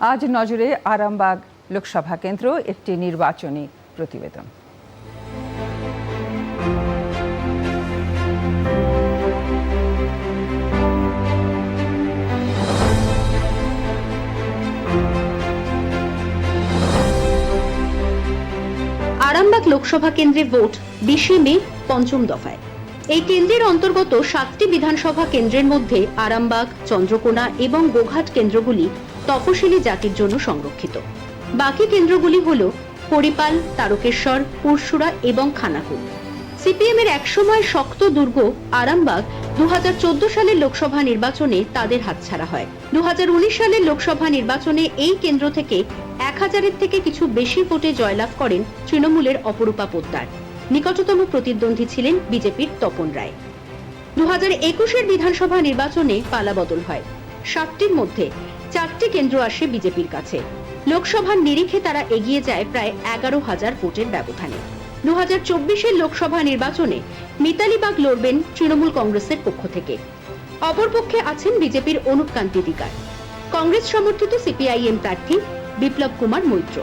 আজ নজরে আরামবাগ লোকসভা কেন্দ্র, একটি নির্বাচনী প্রতিবেদন। আরামবাগ লোকসভা কেন্দ্রে ভোট বিশে মে, পঞ্চম দফায়। এই কেন্দ্রের অন্তর্গত সাতটি বিধানসভা কেন্দ্রের মধ্যে আরামবাগ, চন্দ্রকোনা এবং গোঘাট কেন্দ্রগুলি তফসিলি জাতির জন্য সংরক্ষিত। বাকি কেন্দ্রগুলি হল হরিপাল তারকেশ্বর পুরসুরা এবং খানাকুল। সিপিএম এর একসময় শক্ত দুর্গ আরামবাগ দু সালের লোকসভা নির্বাচনে তাদের হাতছাড়া হয়। দু সালের লোকসভা নির্বাচনে এই কেন্দ্র থেকে এক হাজারের থেকে কিছু বেশি ভোটে জয়লাভ করেন তৃণমূলের অপরূপা পোদ্দার। নিকটতম প্রতিদ্বন্দ্বী ছিলেন বিজেপির তপন রায়। দু হাজার একুশের বিধানসভা নির্বাচনে পালাবদল হয়। সাতটির মধ্যে চারটি কেন্দ্র আসে বিজেপির কাছে। লোকসভার নিরিখে তারা এগিয়ে যায় প্রায় এগারো হাজার ভোটের ব্যবধানে। দু হাজার চব্বিশের লোকসভা নির্বাচনে মিতালি বাগ লড়বেন তৃণমূল কংগ্রেসের পক্ষ থেকে। অপরপক্ষে আছেন বিজেপির অনুপ কান্তি দিকার কংগ্রেস সমর্থিত সিপিআইএম প্রার্থী বিপ্লব কুমার মৈত্র।